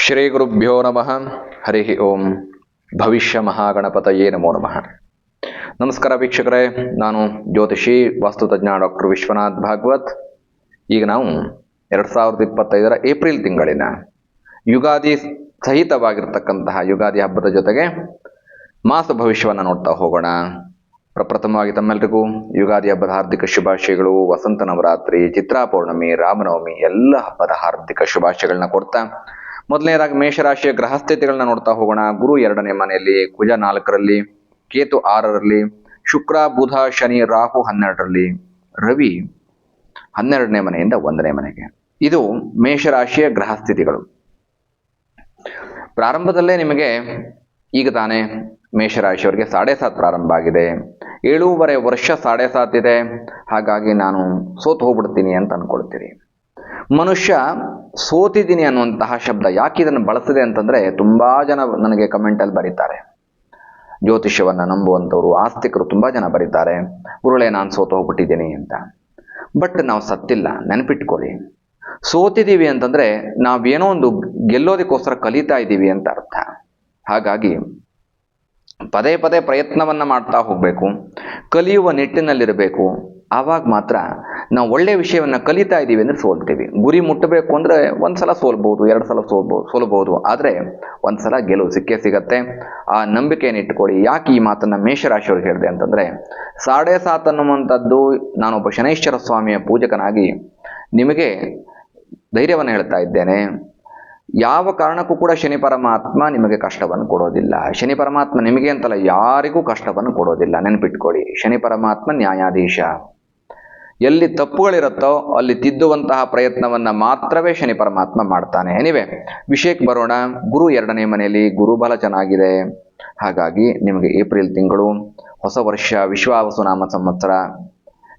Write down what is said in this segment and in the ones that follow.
ಶ್ರೀ ಗುರುಭ್ಯೋ ನಮಃ. ಹರಿ ಓಂ. ಭವಿಷ್ಯ ಮಹಾಗಣಪತಯೇ ನಮೋ ನಮಃ. ನಮಸ್ಕಾರ ವೀಕ್ಷಕರೇ, ನಾನು ಜ್ಯೋತಿಷಿ, ವಾಸ್ತುತಜ್ಞ ಡಾಕ್ಟರ್ ವಿಶ್ವನಾಥ್ ಭಾಗವತ್. ಈಗ ನಾವು ಎರಡು ಸಾವಿರದ ಇಪ್ಪತ್ತೈದರ ಏಪ್ರಿಲ್ ತಿಂಗಳಿನ ಯುಗಾದಿ ಸಹಿತವಾಗಿರ್ತಕ್ಕಂತಹ ಯುಗಾದಿ ಹಬ್ಬದ ಜೊತೆಗೆ ಮಾಸ ಭವಿಷ್ಯವನ್ನು ನೋಡ್ತಾ ಹೋಗೋಣ. ಪ್ರಪ್ರಥಮವಾಗಿ ತಮ್ಮೆಲ್ಲರಿಗೂ ಯುಗಾದಿ ಹಬ್ಬದ ಹಾರ್ದಿಕ ಶುಭಾಶಯಗಳು. ವಸಂತ ನವರಾತ್ರಿ, ಚಿತ್ರಾ ಪೌರ್ಣಮಿ, ರಾಮನವಮಿ, ಎಲ್ಲ ಹಬ್ಬದ ಹಾರ್ದಿಕ ಶುಭಾಶಯಗಳನ್ನ ಕೊಡ್ತಾ ಮೊದಲನೇದಾಗಿ ಮೇಷರಾಶಿಯ ಗ್ರಹಸ್ಥಿತಿಗಳನ್ನ ನೋಡ್ತಾ ಹೋಗೋಣ. ಗುರು ಎರಡನೇ ಮನೆಯಲ್ಲಿ, ಕುಜ ನಾಲ್ಕರಲ್ಲಿ, ಕೇತು ಆರರಲ್ಲಿ, ಶುಕ್ರ, ಬುಧ, ಶನಿ, ರಾಹು ಹನ್ನೆರಡರಲ್ಲಿ. ರವಿ ಹನ್ನೆರಡನೇ ಮನೆಯಿಂದ ಒಂದನೇ ಮನೆಗೆ. ಇದು ಮೇಷರಾಶಿಯ ಗ್ರಹಸ್ಥಿತಿಗಳು ಪ್ರಾರಂಭದಲ್ಲೇ ನಿಮಗೆ ಈಗ ತಾನೇ ಮೇಷರಾಶಿಯವರಿಗೆ ಸಾಡೆ ಸಾತ್ ಪ್ರಾರಂಭ ಆಗಿದೆ. ಏಳೂವರೆ ವರ್ಷ ಸಾಡೆ ಸಾತ್ ಇದೆ. ಹಾಗಾಗಿ ನಾನು ಸೋತು ಹೋಗ್ಬಿಡ್ತೀನಿ ಅಂತ ಅನ್ಕೊಳ್ತೀರಿ ಮನುಷ್ಯ ಸೋತಿದ್ದೀನಿ ಅನ್ನುವಂತಹ ಶಬ್ದ ಯಾಕೆ ಇದನ್ನು ಬಳಸಿದೆ ಅಂತಂದ್ರೆ ತುಂಬಾ ಜನ ನನಗೆ ಕಮೆಂಟಲ್ಲಿ ಬರೀತಾರೆ. ಜ್ಯೋತಿಷ್ಯವನ್ನು ನಂಬುವಂಥವ್ರು, ಆಸ್ತಿಕರು ತುಂಬ ಜನ ಬರೀತಾರೆ. ಉರುಳೆ ನಾನು ಸೋತು ಹೋಗ್ಬಿಟ್ಟಿದ್ದೀನಿ ಅಂತ. ಬಟ್ ನಾವು ಸತ್ತಿಲ್ಲ, ನೆನಪಿಟ್ಕೊಳ್ಳಿ. ಸೋತಿದ್ದೀವಿ ಅಂತಂದ್ರೆ ನಾವೇನೋ ಒಂದು ಗೆಲ್ಲೋದಕ್ಕೋಸ್ಕರ ಕಲಿತಾ ಇದ್ದೀವಿ ಅಂತ ಅರ್ಥ. ಹಾಗಾಗಿ ಪದೇ ಪದೇ ಪ್ರಯತ್ನವನ್ನ ಮಾಡ್ತಾ ಹೋಗಬೇಕು, ಕಲಿಯುವ ನಿಟ್ಟಿನಲ್ಲಿರಬೇಕು. ಆವಾಗ ಮಾತ್ರ ನಾವು ಒಳ್ಳೆಯ ವಿಷಯವನ್ನು ಕಲಿತಾ ಇದ್ದೀವಿ ಅಂದರೆ ಸೋಲ್ತೀವಿ ಗುರಿ ಮುಟ್ಟಬೇಕು ಅಂದರೆ ಒಂದು ಸಲ ಸೋಲ್ಬೋದು ಎರಡು ಸಲ ಸೋಲ್ಬೋದು ಸೋಲ್ಬೋದು. ಆದರೆ ಒಂದು ಸಲ ಗೆಲುವು ಸಿಕ್ಕೇ ಸಿಗತ್ತೆ. ಆ ನಂಬಿಕೆಯನ್ನು ಇಟ್ಕೊಳ್ಳಿ ಯಾಕೆ ಈ ಮಾತನ್ನು ಮೇಷರಾಶಿಯವ್ರಿಗೆ ಹೇಳಿದೆ ಅಂತಂದರೆ, ಸಾಡೆ ಸಾತ್ ಅನ್ನುವಂಥದ್ದು ನಾನೊಬ್ಬ ಶನೈಶ್ವರ ಸ್ವಾಮಿಯ ಪೂಜಕನಾಗಿ ನಿಮಗೆ ಧೈರ್ಯವನ್ನು ಹೇಳ್ತಾ ಇದ್ದೇನೆ. ಯಾವ ಕಾರಣಕ್ಕೂ ಕೂಡ ಶನಿ ಪರಮಾತ್ಮ ನಿಮಗೆ ಕಷ್ಟವನ್ನು ಕೊಡೋದಿಲ್ಲ. ಶನಿ ಪರಮಾತ್ಮ ನಿಮಗೆ ಅಂತಲ್ಲ ಯಾರಿಗೂ ಕಷ್ಟವನ್ನು ಕೊಡೋದಿಲ್ಲ. ನೆನಪಿಟ್ಕೊಳ್ಳಿ. ಶನಿ ಪರಮಾತ್ಮ ನ್ಯಾಯಾಧೀಶ. ಎಲ್ಲಿ ತಪ್ಪುಗಳಿರುತ್ತೋ ಅಲ್ಲಿ ತಿದ್ದುವಂತಹ ಪ್ರಯತ್ನವನ್ನ ಮಾತ್ರವೇ ಶನಿ ಪರಮಾತ್ಮ ಮಾಡ್ತಾನೆ. ಎನಿವೆ ವಿಷಯಕ್ಕೆ ಬರೋಣ. ಗುರು ಎರಡನೇ ಮನೆಯಲ್ಲಿ ಗುರುಬಲ ಚೆನ್ನಾಗಿದೆ. ಹಾಗಾಗಿ ನಿಮಗೆ ಏಪ್ರಿಲ್ ತಿಂಗಳು ಹೊಸ ವರ್ಷ, ವಿಶ್ವಾವಸು ನಾಮ ಸಂವತ್ಸರ,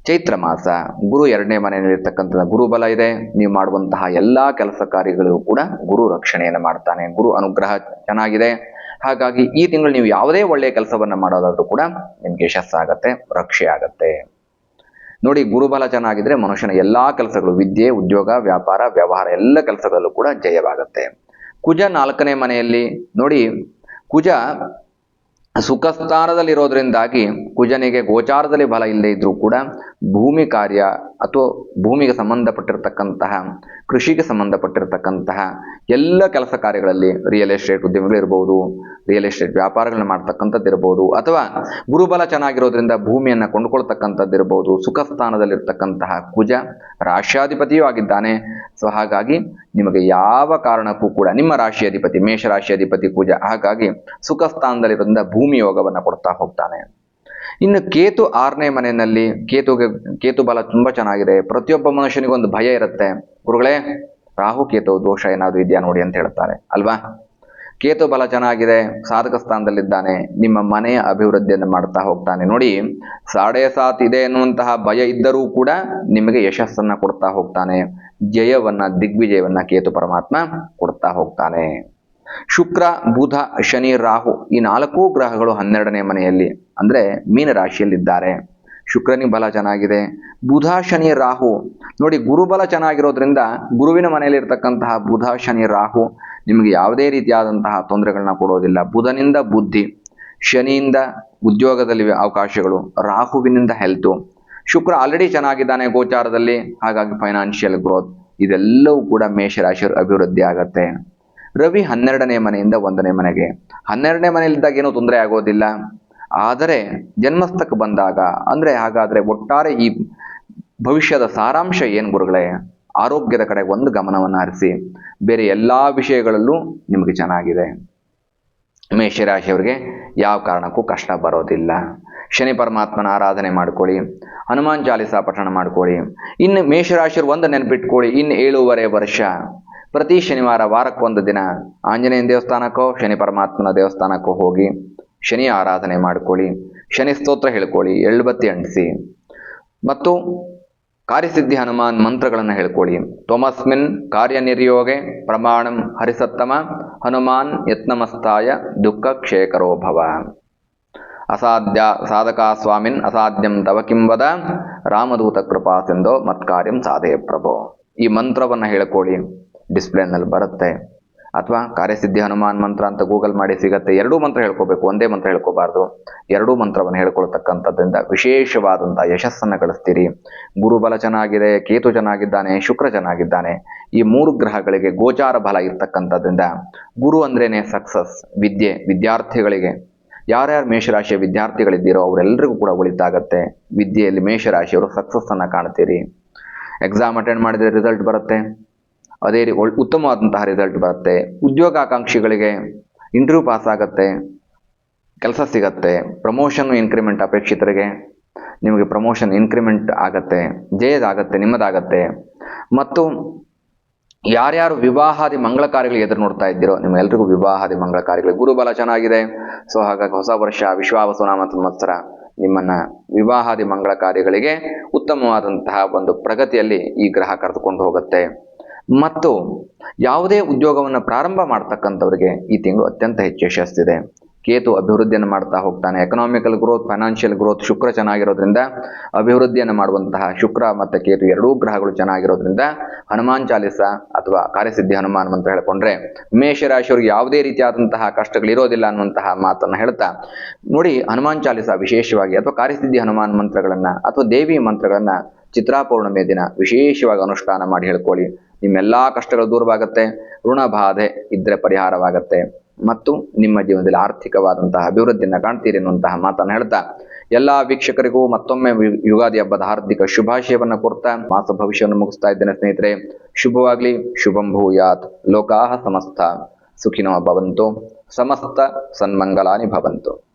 ಚೈತ್ರ ಮಾಸ, ಗುರು ಎರಡನೇ ಮನೆಯಲ್ಲಿರ್ತಕ್ಕಂಥ ಗುರುಬಲ ಇದೆ. ನೀವು ಮಾಡುವಂತಹ ಎಲ್ಲ ಕೆಲಸ ಕಾರ್ಯಗಳು ಕೂಡ ಗುರು ರಕ್ಷಣೆಯನ್ನು ಮಾಡ್ತಾನೆ. ಗುರು ಅನುಗ್ರಹ ಚೆನ್ನಾಗಿದೆ. ಹಾಗಾಗಿ ಈ ತಿಂಗಳು ನೀವು ಯಾವುದೇ ಒಳ್ಳೆಯ ಕೆಲಸವನ್ನು ಮಾಡೋದಾದ್ರೂ ಕೂಡ ನಿಮಗೆ ಯಶಸ್ಸಾಗತ್ತೆ ರಕ್ಷೆ ಆಗತ್ತೆ ನೋಡಿ ಗುರುಬಲ ಚೆನ್ನಾಗಿದ್ರೆ ಮನುಷ್ಯನ ಎಲ್ಲಾ ಕೆಲಸಗಳು, ವಿದ್ಯೆ, ಉದ್ಯೋಗ, ವ್ಯಾಪಾರ, ವ್ಯವಹಾರ ಎಲ್ಲ ಕೆಲಸಗಳಲ್ಲೂ ಕೂಡ ಜಯವಾಗುತ್ತೆ. ಕುಜ ನಾಲ್ಕನೇ ಮನೆಯಲ್ಲಿ ನೋಡಿ, ಕುಜ ಸುಖಸ್ಥಾನದಲ್ಲಿರೋದ್ರಿಂದಾಗಿ ಕುಜನಿಗೆ ಗೋಚಾರದಲ್ಲಿ ಬಲ ಇಲ್ಲದೆ ಇದ್ರೂ ಕೂಡ ಭೂಮಿ ಕಾರ್ಯ ಅಥವಾ ಭೂಮಿಗೆ ಸಂಬಂಧಪಟ್ಟಿರತಕ್ಕಂತಹ, ಕೃಷಿಗೆ ಸಂಬಂಧಪಟ್ಟಿರತಕ್ಕಂತಹ ಎಲ್ಲ ಕೆಲಸ ಕಾರ್ಯಗಳಲ್ಲಿ ರಿಯಲ್ ಎಸ್ಟೇಟ್ ಉದ್ಯಮಗಳಿರ್ಬೋದು ರಿಯಲ್ ಎಸ್ಟೇಟ್ ವ್ಯಾಪಾರಗಳನ್ನ ಮಾಡ್ತಕ್ಕಂಥದ್ದು ಇರ್ಬೋದು ಅಥವಾ ಗುರುಬಲ ಚೆನ್ನಾಗಿರೋದ್ರಿಂದ ಭೂಮಿಯನ್ನು ಕೊಂಡ್ಕೊಳ್ತಕ್ಕಂಥದ್ದು ಇರ್ಬೋದು ಸುಖ ಸ್ಥಾನದಲ್ಲಿರ್ತಕ್ಕಂತಹ ಕುಜ ರಾಶ್ಯಾಧಿಪತಿಯೂ ಆಗಿದ್ದಾನೆ. ಸೊ ಹಾಗಾಗಿ ನಿಮಗೆ ಯಾವ ಕಾರಣಕ್ಕೂ ಕೂಡ ನಿಮ್ಮ ರಾಶಿಯಾಧಿಪತಿ ಮೇಷ ಅಧಿಪತಿ ಕುಜ, ಹಾಗಾಗಿ ಸುಖ ಸ್ಥಾನದಲ್ಲಿರೋದ್ರಿಂದ ಭೂಮಿ ಯೋಗವನ್ನು ಕೊಡ್ತಾ ಹೋಗ್ತಾನೆ. ಇನ್ನು ಕೇತು ಆರನೇ ಮನೆಯಲ್ಲಿ, ಕೇತುಗೆ, ಕೇತು ಬಲ ತುಂಬಾ ಚೆನ್ನಾಗಿದೆ. ಪ್ರತಿಯೊಬ್ಬ ಮನುಷ್ಯನಿಗೂ ಒಂದು ಭಯ ಇರುತ್ತೆ. ಗುರುಗಳೇ, ರಾಹು, ಕೇತು ದೋಷ ಏನಾದರೂ ಇದೆಯಾ ನೋಡಿ ಅಂತ ಹೇಳ್ತಾರೆ ಅಲ್ವಾ? ಕೇತು ಬಲ ಚೆನ್ನಾಗಿದೆ, ಸಾಧಕ ಸ್ಥಾನದಲ್ಲಿದ್ದಾನೆ, ನಿಮ್ಮ ಮನೆಯ ಅಭಿವೃದ್ಧಿಯನ್ನು ಮಾಡ್ತಾ ಹೋಗ್ತಾನೆ. ನೋಡಿ, ಸಾಡೆ ಸಾತ್ ಇದೆ ಎನ್ನುವಂತಹ ಭಯ ಇದ್ದರೂ ಕೂಡ ನಿಮಗೆ ಯಶಸ್ಸನ್ನ ಕೊಡ್ತಾ ಹೋಗ್ತಾನೆ. ಜಯವನ್ನ, ದಿಗ್ವಿಜಯವನ್ನ ಕೇತು ಪರಮಾತ್ಮ ಕೊಡ್ತಾ ಹೋಗ್ತಾನೆ. ಶುಕ್ರ, ಬುಧ, ಶನಿ, ರಾಹು ಈ ನಾಲ್ಕೂ ಗ್ರಹಗಳು ಹನ್ನೆರಡನೇ ಮನೆಯಲ್ಲಿ, ಅಂದರೆ ಮೀನ ರಾಶಿಯಲ್ಲಿದ್ದಾರೆ. ಶುಕ್ರನಿ ಬಲ ಚೆನ್ನಾಗಿದೆ. ಬುಧ, ಶನಿ, ರಾಹು ನೋಡಿ ಗುರುಬಲ ಚೆನ್ನಾಗಿರೋದ್ರಿಂದ ಗುರುವಿನ ಮನೆಯಲ್ಲಿ ಇರತಕ್ಕಂತಹ ಬುಧ, ಶನಿ, ರಾಹು ನಿಮಗೆ ಯಾವುದೇ ರೀತಿಯಾದಂತಹ ತೊಂದರೆಗಳನ್ನ ಕೊಡೋದಿಲ್ಲ. ಬುಧನಿಂದ ಬುದ್ಧಿ, ಶನಿಯಿಂದ ಉದ್ಯೋಗದಲ್ಲಿ ಅವಕಾಶಗಳು, ರಾಹುವಿನಿಂದ ಹೆಲ್ತು ಶುಕ್ರ ಆಲ್ರೆಡಿ ಚೆನ್ನಾಗಿದ್ದಾನೆ ಗೋಚಾರದಲ್ಲಿ, ಹಾಗಾಗಿ ಫೈನಾನ್ಷಿಯಲ್ ಗ್ರೋತ್ ಇದೆಲ್ಲವೂ ಕೂಡ ಮೇಷರಾಶಿಯರ ಅಭಿವೃದ್ಧಿ ಆಗತ್ತೆ ರವಿ ಹನ್ನೆರಡನೇ ಮನೆಯಿಂದ ಒಂದನೇ ಮನೆಗೆ. ಹನ್ನೆರಡನೇ ಮನೆಯಲ್ಲಿದ್ದಾಗ ಏನೂ ತೊಂದರೆ ಆಗೋದಿಲ್ಲ. ಆದರೆ ಜನ್ಮಸ್ಥಕ್ಕೆ ಬಂದಾಗ, ಅಂದರೆ ಹಾಗಾದರೆ ಒಟ್ಟಾರೆ ಈ ಭವಿಷ್ಯದ ಸಾರಾಂಶ ಏನು ಗುರುಗಳೇ? ಆರೋಗ್ಯದ ಕಡೆ ಒಂದು ಗಮನವನ್ನು ಹರಿಸಿ. ಬೇರೆ ಎಲ್ಲ ವಿಷಯಗಳಲ್ಲೂ ನಿಮಗೆ ಚೆನ್ನಾಗಿದೆ. ಮೇಷರಾಶಿಯವರಿಗೆ ಯಾವ ಕಾರಣಕ್ಕೂ ಕಷ್ಟ ಬರೋದಿಲ್ಲ. ಶನಿ ಪರಮಾತ್ಮನ ಆರಾಧನೆ ಮಾಡ್ಕೊಳ್ಳಿ. ಹನುಮಾನ್ ಚಾಲಿಸ ಪಠಣ ಮಾಡ್ಕೊಳ್ಳಿ. ಇನ್ನು ಮೇಷರಾಶಿಯರು ಒಂದು ನೆನಪಿಟ್ಕೊಳ್ಳಿ. ಇನ್ನು ಏಳೂವರೆ ವರ್ಷ. ಪ್ರತಿ ಶನಿವಾರ ವಾರಕ್ಕೊಂದು ದಿನ ಆಂಜನೇಯನ ದೇವಸ್ಥಾನಕ್ಕೋ, ಶನಿ ಪರಮಾತ್ಮನ ದೇವಸ್ಥಾನಕ್ಕೋ ಹೋಗಿ ಶನಿ ಆರಾಧನೆ ಮಾಡ್ಕೊಳ್ಳಿ, ಶನಿ ಸ್ತೋತ್ರ ಹೇಳ್ಕೊಳ್ಳಿ ಎಳ್ಳುಬತ್ತಿ ಅಂಟಿಸಿ. ಮತ್ತು ಕಾರ್ಯಸಿದ್ಧಿ ಹನುಮಾನ್ ಮಂತ್ರಗಳನ್ನು ಹೇಳ್ಕೊಳ್ಳಿ. ತೋಮಸ್ಮಿನ್ ಕಾರ್ಯನಿರ್ಯೋಗೆ ಪ್ರಮಾಣಂ ಹರಿಸತ್ತಮ ಹನುಮಾನ್ ಯತ್ನಮಸ್ತಾಯ ದುಃಖ ಕ್ಷೇಕರೋ ಭವ ಅಸಾಧ್ಯ ಸಾಧಕ ಸ್ವಾಮಿನ್, ಅಸಾಧ್ಯಂ ತವ ಕಿಂವದ ರಾಮದೂತ ಕೃಪಾ ಸಿಂಧೋ ಮತ್ಕಾರ್ಯಂ ಸಾಧೇ ಪ್ರಭೋ ಈ ಮಂತ್ರವನ್ನು ಹೇಳ್ಕೊಳ್ಳಿ. ಡಿಸ್ಪ್ಲೇನಲ್ಲಿ ಬರುತ್ತೆ. ಅಥವಾ ಕಾರ್ಯಸಿದ್ಧಿ ಹನುಮಾನ್ ಮಂತ್ರ ಅಂತ ಗೂಗಲ್ ಮಾಡಿ ಸಿಗತ್ತೆ. ಎರಡೂ ಮಂತ್ರ ಹೇಳ್ಕೋಬೇಕು. ಒಂದೇ ಮಂತ್ರ ಹೇಳ್ಕೋಬಾರ್ದು. ಎರಡೂ ಮಂತ್ರವನ್ನು ಹೇಳ್ಕೊಳ್ತಕ್ಕಂಥದ್ರಿಂದ ವಿಶೇಷವಾದಂಥ ಯಶಸ್ಸನ್ನು ಗಳಿಸ್ತೀರಿ. ಗುರುಬಲ ಚೆನ್ನಾಗಿದೆ, ಕೇತು ಚೆನ್ನಾಗಿದ್ದಾನೆ, ಶುಕ್ರ ಚೆನ್ನಾಗಿದ್ದಾನೆ. ಈ ಮೂರು ಗ್ರಹಗಳಿಗೆ ಗೋಚಾರ ಬಲ ಇರ್ತಕ್ಕಂಥದ್ರಿಂದ ಗುರು ಅಂದ್ರೇನೆ ಸಕ್ಸಸ್ ವಿದ್ಯೆ, ವಿದ್ಯಾರ್ಥಿಗಳಿಗೆ. ಯಾರ್ಯಾರು ಮೇಷರಾಶಿಯ ವಿದ್ಯಾರ್ಥಿಗಳಿದ್ದೀರೋ ಅವರೆಲ್ಲರಿಗೂ ಕೂಡ ಒಳಿತಾಗತ್ತೆ ವಿದ್ಯೆಯಲ್ಲಿ ಮೇಷರಾಶಿಯವರು ಸಕ್ಸಸ್ಸನ್ನು ಕಾಣ್ತೀರಿ. ಎಕ್ಸಾಮ್ ಅಟೆಂಡ್ ಮಾಡಿದರೆ ರಿಸಲ್ಟ್ ಬರುತ್ತೆ. ಅದೇ ರೀ ಒಳ್ ಉತ್ತಮವಾದಂತಹ ರಿಸಲ್ಟ್ ಬರುತ್ತೆ. ಉದ್ಯೋಗಾಕಾಂಕ್ಷಿಗಳಿಗೆ ಇಂಟರ್ವ್ಯೂ ಪಾಸ್ ಆಗುತ್ತೆ. ಕೆಲಸ ಸಿಗತ್ತೆ. ಪ್ರಮೋಷನ್ ಇನ್ಕ್ರಿಮೆಂಟ್ ಅಪೇಕ್ಷಿತರಿಗೆ ನಿಮಗೆ ಪ್ರಮೋಷನ್ ಇನ್ಕ್ರಿಮೆಂಟ್ ಆಗತ್ತೆ. ಜಯದಾಗತ್ತೆ ನಿಮ್ಮದಾಗತ್ತೆ. ಮತ್ತು ಯಾರ್ಯಾರು ವಿವಾಹಾದಿ ಮಂಗಳ ಕಾರ್ಯಗಳಿಗೆ ಎದುರು ನೋಡ್ತಾ ಇದ್ದೀರೋ ನಿಮ್ಮೆಲ್ರಿಗೂ ವಿವಾಹಾದಿ ಮಂಗಳ ಕಾರ್ಯಗಳು ಗುರುಬಲ ಚೆನ್ನಾಗಿದೆ. ಸೊ ಹಾಗಾಗಿ ಹೊಸ ವರ್ಷ ವಿಶ್ವಾವಸುನಾಮ ಸಂವತ್ಸರ ನಿಮ್ಮನ್ನ ವಿವಾಹಾದಿ ಮಂಗಳ ಕಾರ್ಯಗಳಿಗೆ ಉತ್ತಮವಾದಂತಹ ಒಂದು ಪ್ರಗತಿಯಲ್ಲಿ ಈ ಗ್ರಹ ಕರೆದುಕೊಂಡು ಹೋಗುತ್ತೆ. ಮತ್ತು ಯಾವುದೇ ಉದ್ಯೋಗವನ್ನು ಪ್ರಾರಂಭ ಮಾಡ್ತಕ್ಕಂಥವ್ರಿಗೆ ಈ ತಿಂಗಳು ಅತ್ಯಂತ ಹೆಚ್ಚು ಯಶಸ್ಸಿದೆ ಕೇತು ಅಭಿವೃದ್ಧಿಯನ್ನು ಮಾಡ್ತಾ ಹೋಗ್ತಾನೆ. Economical growth financial growth Shukra ಚೆನ್ನಾಗಿರೋದ್ರಿಂದ ಅಭಿವೃದ್ಧಿಯನ್ನು ಮಾಡುವಂತಹ ಶುಕ್ರ ಮತ್ತು ಕೇತು ಎರಡೂ ಗ್ರಹಗಳು ಚೆನ್ನಾಗಿರೋದ್ರಿಂದ ಹನುಮಾನ್ ಚಾಲಿಸ ಅಥವಾ ಕಾರ್ಯಸಿದ್ಧಿ ಹನುಮಾನ್ ಮಂತ್ರ ಹೇಳ್ಕೊಂಡ್ರೆ ಮೇಷರಾಶಿಯವ್ರಿಗೆ ಯಾವುದೇ ರೀತಿಯಾದಂತಹ ಕಷ್ಟಗಳಿರೋದಿಲ್ಲ ಅನ್ನುವಂತಹ ಮಾತನ್ನು ಹೇಳ್ತಾ ನೋಡಿ ಹನುಮಾನ್ ಚಾಲಿಸ ವಿಶೇಷವಾಗಿ ಅಥವಾ ಕಾರ್ಯಸಿದ್ಧಿ ಹನುಮಾನ್ ಮಂತ್ರಗಳನ್ನು ಅಥವಾ ದೇವಿ ಮಂತ್ರಗಳನ್ನ ಚಿತ್ರಾ ಪೌರ್ಣಮಿಯ ದಿನ ವಿಶೇಷವಾಗಿ ಅನುಷ್ಠಾನ ಮಾಡಿ ಹೇಳ್ಕೊಳ್ಳಿ. ನಿಮ್ಮೆಲ್ಲಾ ಕಷ್ಟಗಳು ದೂರವಾಗುತ್ತೆ, ಋಣ ಬಾಧೆ ಇದ್ರೆ ಪರಿಹಾರವಾಗತ್ತೆ. ಮತ್ತು ನಿಮ್ಮ ಜೀವನದಲ್ಲಿ ಆರ್ಥಿಕವಾದಂತಹ ಅಭಿವೃದ್ಧಿಯನ್ನು ಕಾಣ್ತೀರಿ ಅನ್ನುವಂತಹ ಮಾತನ್ನು ಹೇಳ್ತಾ, ಎಲ್ಲ ವೀಕ್ಷಕರಿಗೂ ಮತ್ತೊಮ್ಮೆ ಯುಗಾದಿ ಹಬ್ಬದ ಹಾರ್ದಿಕ ಶುಭಾಶಯವನ್ನು ಕೋರ್ತಾ, ಮಾಸ ಭವಿಷ್ಯವನ್ನು ಮುಗಿಸ್ತಾ ಇದ್ದೇನೆ ಸ್ನೇಹಿತರೆ. ಶುಭವಾಗ್ಲಿ, ಶುಭಂ ಭೂಯಾತ್, ಲೋಕಾಹ ಸಮಸ್ತ. ಸುಖಿನೋ ಭವಂತು, ಸಮಸ್ತ ಸನ್ಮಂಗಲಾನಿ ಭವಂತು.